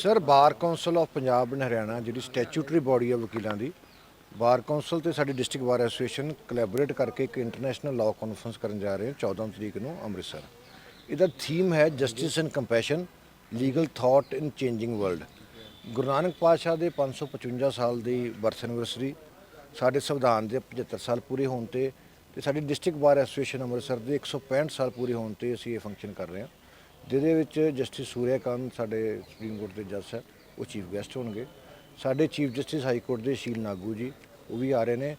Sir, bar council of Punjab and Haryana, ਜਿਹੜੀ statutory body ਹੈ ਵਕੀਲਾਂ ਦੀ, ਬਾਰ ਕੌਂਸਲ ਤੇ ਸਾਡੀ ਡਿਸਟ੍ਰਿਕਟ ਬਾਰ ਐਸੋਸੀਏਸ਼ਨ ਕੋਲੈਬੋਰੇਟ ਕਰਕੇ ਇੱਕ ਇੰਟਰਨੈਸ਼ਨਲ ਲਾਅ ਕਾਨਫਰੰਸ ਕਰਨ ਜਾ ਰਹੇ ਹਾਂ 14 ਤਰੀਕ ਨੂੰ ਅੰਮ੍ਰਿਤਸਰ। ਇਹਦਾ ਥੀਮ ਹੈ justice and compassion legal thought in changing world Guru Nanak ਪਾਤਸ਼ਾਹ ਦੇ 555 ਸਾਲ ਦੀ ਬਰਥ ਐਨਵਰਸਰੀ ਸਾਡੇ ਸੰਵਿਧਾਨ ਦੇ 75 ਸਾਲ ਪੂਰੇ ਹੋਣ ਤੇ ਤੇ ਸਾਡੀ ਡਿਸਟ੍ਰਿਕਟ ਬਾਰ ਐਸੋਸੀਏਸ਼ਨ ਅੰਮ੍ਰਿਤਸਰ ਦੇ 165 ਸਾਲ ਪੂਰੇ ਹੋਣ ਤੇ ਅਸੀਂ ਇਹ ਫੰਕਸ਼ਨ ਕਰ ਰਹੇ ਹਾਂ। ਜਿਹਦੇ ਵਿੱਚ ਜਸਟਿਸ ਸੂਰਿਆਕਾਂਤ ਸਾਡੇ ਸੁਪਰੀਮ ਕੋਰਟ ਦੇ ਜੱਜ ਸਾਹਿਬ ਉਹ ਚੀਫ ਗੈਸਟ ਹੋਣਗੇ। ਸਾਡੇ ਚੀਫ ਜਸਟਿਸ ਹਾਈ ਕੋਰਟ ਦੇ ਸ਼ੀਲ ਨਾਗੂ ਜੀ, ਉਹ ਵੀ ਆ ਰਹੇ ਨੇ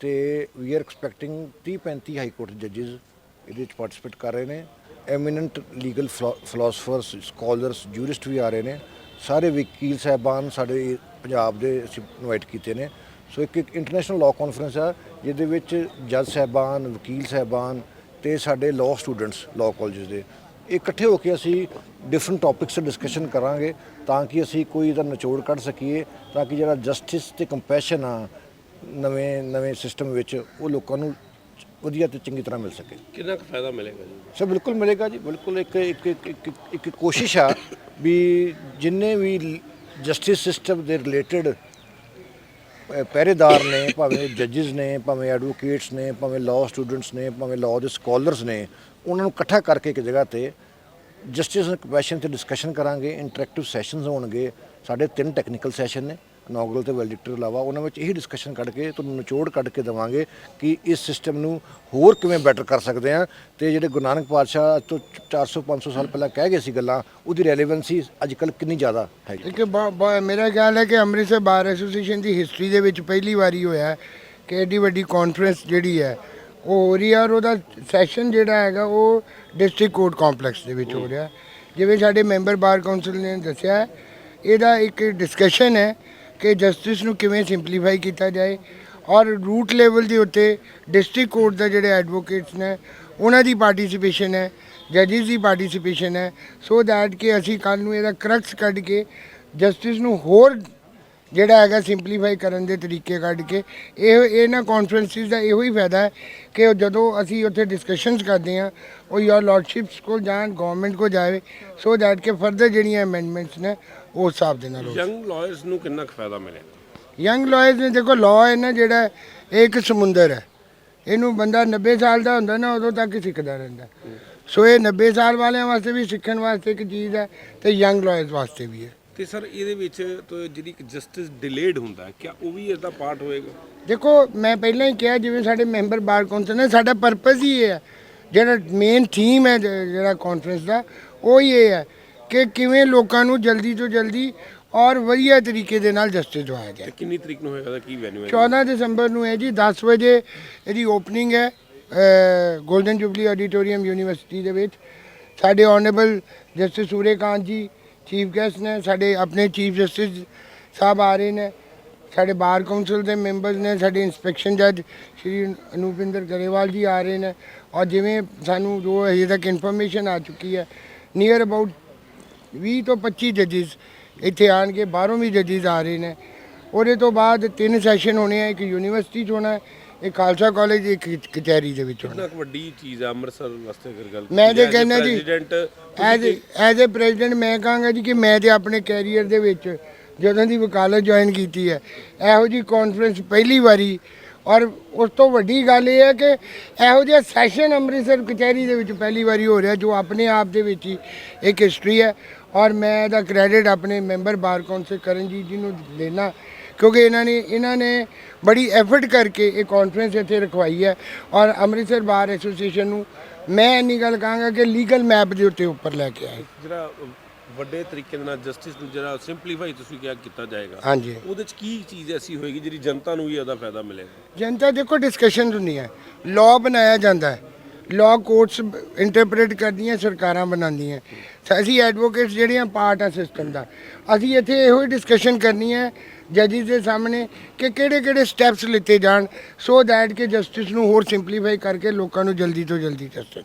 ਤੇ we are expecting 30 35 high court ਜੱਜਿਸ ਇਹਦੇ ਵਿੱਚ ਪਾਰਟਿਸਿਪੇਟ ਕਰ ਰਹੇ ਨੇ। Eminent legal philosophers scholars jurists ਵੀ ਆ ਰਹੇ ਨੇ। ਸਾਰੇ ਵਕੀਲ ਸਾਹਿਬਾਨ ਸਾਡੇ ਪੰਜਾਬ ਦੇ ਅਸੀਂ ਇਨਵਾਈਟ ਕੀਤੇ ਨੇ। ਸੋ ਇੱਕ ਇੱਕ ਇੰਟਰਨੈਸ਼ਨਲ ਲਾਅ ਕਾਨਫਰੰਸ ਆ, ਜਿਹਦੇ ਵਿੱਚ ਜੱਜ ਸਾਹਿਬਾਨ, ਵਕੀਲ ਸਾਹਿਬਾਨ ਤੇ ਸਾਡੇ ਲਾਅ ਸਟੂਡੈਂਟਸ ਲਾਅ ਕਾਲਜਸ ਦੇ। ਇਕੱਠੇ ਹੋ ਕੇ ਅਸੀਂ ਡਿਫਰੈਂਟ ਟੌਪਿਕਸ ਤੇ ਡਿਸਕਸ਼ਨ ਕਰਾਂਗੇ ਤਾਂ ਕਿ ਅਸੀਂ ਕੋਈ ਇਹਦਾ ਨਿਚੋੜ ਕੱਢ ਸਕੀਏ ਤਾਂ ਕਿ ਜਿਹੜਾ ਜਸਟਿਸ ਤੇ ਕੰਪੈਸ਼ਨ ਆ ਨਵੇਂ ਨਵੇਂ ਸਿਸਟਮ ਵਿੱਚ ਉਹ ਲੋਕਾਂ ਨੂੰ ਵਧੀਆ ਤੇ ਚੰਗੀ ਤਰ੍ਹਾਂ ਮਿਲ ਸਕੇ। ਕਿੰਨਾ ਕੁ ਫਾਇਦਾ ਮਿਲੇਗਾ ਜੀ? ਸੋ ਬਿਲਕੁਲ ਮਿਲੇਗਾ ਜੀ। ਬਿਲਕੁਲ ਇੱਕ ਇੱਕ ਇੱਕ, ਇੱਕ ਕੋਸ਼ਿਸ਼ ਆ ਵੀ ਜਿੰਨੇ ਵੀ ਜਸਟਿਸ ਸਿਸਟਮ ਦੇ ਰਿਲੇਟਡ ਪਹਿਰੇਦਾਰ ਨੇ, ਭਾਵੇਂ ਜੱਜਸ ਨੇ, ਭਾਵੇਂ ਐਡਵੋਕੇਟਸ ਨੇ, ਭਾਵੇਂ ਲਾਅ ਸਟੂਡੈਂਟਸ ਨੇ, ਭਾਵੇਂ ਲਾਅ ਦੇ ਸਕਾਲਰਸ ਨੇ, ਉਹਨਾਂ ਨੂੰ ਇਕੱਠਾ ਕਰਕੇ ਇੱਕ ਜਗ੍ਹਾ ਤੇ ਜਸਟਿਸ ਐਂਡ ਤੇ ਡਿਸਕਸ਼ਨ ਕਰਾਂਗੇ ਇੰਟਰੈਕਟਿਵ ਸੈਸ਼ਨਸ ਹੋਣਗੇ। ਸਾਡੇ ਤਿੰਨ ਟੈਕਨੀਕਲ ਸੈਸ਼ਨ ਨੇ। ਇਨੋਗਰਲ ਤੇ ਵੈਲਿਡਿਕਟਰ ਇਲਾਵਾ ਉਹਨਾਂ ਵਿੱਚ ਇਹੀ ਡਿਸਕਸ਼ਨ ਕੱਢ ਕੇ ਤੁਹਾਨੂੰ ਨਿਚੋੜ ਕੱਢ ਕੇ ਦੇਵਾਂਗੇ ਕਿ ਇਸ ਸਿਸਟਮ ਨੂੰ ਹੋਰ ਕਿਵੇਂ ਬੈਟਰ ਕਰ ਸਕਦੇ ਆ ਤੇ ਜਿਹੜੇ ਗੁਰੂ ਨਾਨਕ ਪਾਤਸ਼ਾਹ ਅੱਜ ਤੋਂ 400 500 ਸਾਲ ਪਹਿਲਾਂ ਕਹਿ ਗਏ ਸੀ ਗੱਲਾਂ, ਉਹਦੀ ਰੈਲੇਵੈਂਸੀ ਅੱਜ ਕੱਲ੍ਹ ਕਿੰਨੀ ਜ਼ਿਆਦਾ ਹੈ। ਇੱਕ ਮੇਰਾ ਖਿਆਲ ਹੈ ਕਿ ਅੰਮ੍ਰਿਤਸਰ ਬਾਰ ਐਸੋਸੀਏਸ਼ਨ ਦੀ ਹਿਸਟਰੀ ਦੇ ਵਿੱਚ ਪਹਿਲੀ ਵਾਰੀ ਹੋਇਆ ਕਿ ਐਡੀ ਵੱਡੀ ਕਾਨਫਰੰਸ ਜਿਹੜੀ ਹੈ, ਉਹ ਹੋ ਰਹੀ ਹੈ ਔਰ ਉਹਦਾ ਸੈਸ਼ਨ ਜਿਹੜਾ ਹੈਗਾ, ਉਹ ਡਿਸਟ੍ਰਿਕਟ ਕੋਰਟ ਕੰਪਲੈਕਸ ਦੇ ਵਿੱਚ ਹੋ ਰਿਹਾ ਜਿਵੇਂ ਸਾਡੇ ਮੈਂਬਰ ਬਾਰ ਕਾਉਂਸਲ ਨੇ ਦੱਸਿਆ ਇਹਦਾ ਇੱਕ ਡਿਸਕਸ਼ਨ ਹੈ ਕਿ ਜਸਟਿਸ ਨੂੰ ਕਿਵੇਂ ਸਿੰਪਲੀਫਾਈ ਕੀਤਾ ਜਾਏ ਔਰ ਰੂਟ ਲੈਵਲ ਦੇ ਉੱਤੇ ਡਿਸਟ੍ਰਿਕਟ ਕੋਰਟ ਦਾ ਜਿਹੜੇ ਐਡਵੋਕੇਟਸ ਨੇ, ਉਹਨਾਂ ਦੀ ਪਾਰਟਿਸਿਪੇਸ਼ਨ ਹੈ ਜੱਜਿਸ ਦੀ ਪਾਰਟਿਸਿਪੇਸ਼ਨ ਹੈ ਸੋ ਦੈਟ ਕਿ ਅਸੀਂ ਕੱਲ ਨੂੰ ਇਹਦਾ ਕਰਕਸ ਕੱਢ ਕੇ ਜਸਟਿਸ ਨੂੰ ਹੋਰ ਜਿਹੜਾ ਹੈਗਾ ਸਿੰਪਲੀਫਾਈ ਕਰਨ ਦੇ ਤਰੀਕੇ ਕੱਢ ਕੇ ਇਹ ਇਹਨਾਂ ਕਾਨਫਰੰਸਿਸ ਦਾ ਇਹੋ ਹੀ ਫਾਇਦਾ ਹੈ ਕਿ ਉਹ ਜਦੋਂ ਅਸੀਂ ਉੱਥੇ ਡਿਸਕਸ਼ਨਸ ਕਰਦੇ ਹਾਂ ਉਹ ਯੋਰ ਲਾਰਡਸ਼ਿਪਸ ਕੋਲ ਜਾਣ ਗਵਰਨਮੈਂਟ ਕੋ ਜਾਵੇ ਸੋ ਦੈਟ ਕਿ ਫਰਦਰ ਜਿਹੜੀਆਂ ਅਮੈਂਡਮੈਂਟਸ ਨੇ ਉਹ ਹਿਸਾਬ ਦੇ ਨਾਲ ਹੋ ਯੰਗ ਲਾਇਰਸ ਨੂੰ ਕਿੰਨਾ ਕੁ ਫਾਇਦਾ ਮਿਲੇਗਾ ਯੰਗ ਲਾਇਰਸ ਨੇ ਦੇਖੋ ਲਾਅ ਹੈ ਨਾ ਜਿਹੜਾ ਇਹ ਇੱਕ ਸਮੁੰਦਰ ਹੈ ਇਹਨੂੰ ਬੰਦਾ 90 ਸਾਲ ਦਾ ਹੁੰਦਾ ਨਾ ਉਦੋਂ ਤੱਕ ਹੀ ਸਿੱਖਦਾ ਰਹਿੰਦਾ। ਸੋ ਇਹ 90 ਸਾਲ ਵਾਲਿਆਂ ਵਾਸਤੇ ਵੀ ਸਿੱਖਣ ਵਾਸਤੇ ਇੱਕ ਚੀਜ਼ ਹੈ ਤੇ ਯੰਗ ਲਾਇਰਸ ਵਾਸਤੇ ਵੀ ਹੈ। ਤੇ ਸਰ ਇਹਦੇ ਵਿੱਚ ਤੋਂ ਜਿਹੜੀ ਜਸਟਿਸ ਡਿਲੇਡ ਹੁੰਦਾ ਹੈ ਕਿਆ ਉਹ ਵੀ ਇਹਦਾ ਪਾਰਟ ਹੋਏਗਾ? ਦੇਖੋ ਮੈਂ ਪਹਿਲਾਂ ਹੀ ਕਿਹਾ ਜਿਵੇਂ ਸਾਡੇ ਮੈਂਬਰ ਬਾਰ ਕੌਂਸਲ ਨੇ ਸਾਡਾ ਪਰਪਸ ਹੀ ਇਹ ਹੈ। ਜਿਹੜਾ ਮੇਨ ਥੀਮ ਹੈ ਜਿਹੜਾ ਕਾਨਫਰੰਸ ਦਾ ਉਹ ਹੀ ਇਹ ਹੈ ਕਿ ਕਿਵੇਂ ਲੋਕਾਂ ਨੂੰ ਜਲਦੀ ਤੋਂ ਜਲਦੀ ਔਰ ਵਧੀਆ ਤਰੀਕੇ ਦੇ ਨਾਲ ਜਸਟਿਸ ਦਵਾਇਆ ਜਾਏ। ਤੇ ਕਿੰਨੀ ਤਰੀਕ ਨੂੰ ਹੋਏਗਾ ਦਾ ਕੀ ਵੈਨਿਊ ਹੈ 14 ਦਸੰਬਰ ਨੂੰ ਹੈ ਜੀ 10 ਵਜੇ ਇਹਦੀ ਓਪਨਿੰਗ ਹੈ ਗੋਲਡਨ ਜੁਬਲੀ ਆਡੀਟੋਰੀਅਮ ਯੂਨੀਵਰਸਿਟੀ ਦੇ ਵਿੱਚ। ਸਾਡੇ ਆਨਰੇਬਲ ਜਸਟਿਸ ਸੂਰੇਕਾਂਤ ਜੀ ਚੀਫ ਗੈਸਟ ਨੇ, ਸਾਡੇ ਆਪਣੇ ਚੀਫ ਜਸਟਿਸ ਸਾਹਿਬ ਆ ਰਹੇ ਨੇ, ਸਾਡੇ ਬਾਰ ਕੌਂਸਲ ਦੇ ਮੈਂਬਰਸ ਨੇ, ਸਾਡੇ ਇਨਸਪੈਕਸ਼ਨ ਜੱਜ ਸ਼੍ਰੀ ਅਨੂਪਿੰਦਰ ਗਰੇਵਾਲ ਜੀ ਆ ਰਹੇ ਨੇ, ਔਰ ਜਿਵੇਂ ਸਾਨੂੰ ਜੋ ਅਜੇ ਤੱਕ ਇਨਫੋਰਮੇਸ਼ਨ ਆ ਚੁੱਕੀ ਹੈ ਨੀਅਰ ਅਬਾਊਟ 20 ਤੋਂ 25 ਜੱਜਿਸ ਇੱਥੇ ਆਣਗੇ ਬਾਹਰੋਂ ਵੀ ਜੱਜਿਸ ਆ ਰਹੇ ਨੇ। ਉਹਦੇ ਤੋਂ ਬਾਅਦ ਤਿੰਨ ਸੈਸ਼ਨ ਹੋਣੇ ਆ, ਇੱਕ ਯੂਨੀਵਰਸਿਟੀ 'ਚ ਹੋਣਾ ਹੈ, ਇੱਕ ਖਾਲਸਾ ਕਾਲਜ ਇੱਕ ਕਚਹਿਰੀ ਦੇ ਵਿੱਚ ਹੋਣਾ। ਕਿੰਨਾ ਕੁ ਵੱਡੀ ਚੀਜ਼ ਹੈ ਅੰਮ੍ਰਿਤਸਰ ਵਾਸਤੇ ਅਗਰ ਗੱਲ ਮੈਂ ਤੇ ਕਹਿੰਦਾ ਜੀ president as as a president ਮੈਂ ਕਹਾਂਗਾ ਜੀ ਕਿ ਮੈਂ ਤੇ ਆਪਣੇ ਕੈਰੀਅਰ ਦੇ ਵਿੱਚ ਜਦੋਂ ਦੀ ਵਕਾਲਤ ਜੁਆਇਨ ਕੀਤੀ ਹੈ ਇਹੋ ਜੀ ਕਾਨਫਰੰਸ ਪਹਿਲੀ ਵਾਰੀ ਔਰ ਉਸ ਤੋਂ ਵੱਡੀ ਗੱਲ ਇਹ ਹੈ ਕਿ ਇਹੋ ਜਿਹਾ ਸੈਸ਼ਨ ਅੰਮ੍ਰਿਤਸਰ ਕਚਹਿਰੀ ਦੇ ਵਿੱਚ ਪਹਿਲੀ ਵਾਰੀ ਹੋ ਰਿਹਾ ਜੋ ਆਪਣੇ ਆਪ ਦੇ ਵਿੱਚ ਹੀ ਇੱਕ ਹਿਸਟਰੀ ਹੈ ਔਰ ਮੈਂ ਇਹਦਾ ਕ੍ਰੈਡਿਟ ਆਪਣੇ ਮੈਂਬਰ ਬਾਰ ਕੌਂਸਲ ਕਰਨਜੀਤ ਜੀ ਨੂੰ ਲੈਣਾ ਕਿਉਂਕਿ ਇਹਨਾਂ ਨੇ ਇਹਨਾਂ ਨੇ ਬੜੀ ਐਫਰਟ ਕਰਕੇ ਇਹ ਕਾਨਫਰੰਸ ਇੱਥੇ ਰਖਵਾਈ ਹੈ ਔਰ ਅੰਮ੍ਰਿਤਸਰ ਬਾਰ ਐਸੋਸੀਏਸ਼ਨ ਨੂੰ ਮੈਂ ਇੰਨੀ ਗੱਲ ਕਹਾਂਗਾ ਕਿ ਲੀਗਲ ਮੈਪ ਦੇ ਉੱਤੇ ਉੱਪਰ ਲੈ ਕੇ ਆਏ। ਜਿਹੜਾ ਵੱਡੇ ਤਰੀਕੇ ਦੇ ਨਾਲ ਜਸਟਿਸ ਨੂੰ ਜਿਹੜਾ ਸਿੰਪਲੀਫਾਈ ਤੁਸੀਂ ਕਿਹਾ ਕੀਤਾ ਜਾਏਗਾ ਹਾਂਜੀ। ਉਹਦੇ ਚ ਕੀ ਚੀਜ਼ ਐਸੀ ਹੋਏਗੀ ਜਿਹੜੀ ਜਨਤਾ ਨੂੰ ਵੀ ਇਹਦਾ ਫਾਇਦਾ ਮਿਲੇਗਾ? ਜਨਤਾ ਦੇਖੋ ਡਿਸਕਸ਼ਨ ਹੁੰਦੀਆਂ ਲਾਅ ਬਣਾਇਆ ਜਾਂਦਾ ਹੈ। ਲਾਅ ਕੋਰਟਸ ਇੰਟਰਪ੍ਰੀਟ ਕਰਦੀਆਂ ਸਰਕਾਰਾਂ ਬਣਾਉਂਦੀਆਂ। ਅਸੀਂ ਐਡਵੋਕੇਟਸ ਜਿਹੜੀਆਂ ਪਾਰਟ ਆ ਸਿਸਟਮ ਦਾ। ਅਸੀਂ ਇੱਥੇ ਇਹੋ ਹੀ ਡਿਸਕਸ਼ਨ ਕਰਨੀ ਹੈ ਜੱਜਿਸ ਦੇ ਸਾਹਮਣੇ ਕਿ ਕਿਹੜੇ ਕਿਹੜੇ ਸਟੈਪਸ ਲਿੱਤੇ ਜਾਣ ਸੋ ਦੈਟ ਕਿ ਜਸਟਿਸ ਨੂੰ ਹੋਰ ਸਿੰਪਲੀਫਾਈ ਕਰਕੇ ਲੋਕਾਂ ਨੂੰ ਜਲਦੀ ਤੋਂ ਜਲਦੀ ਜਸਟਿਸ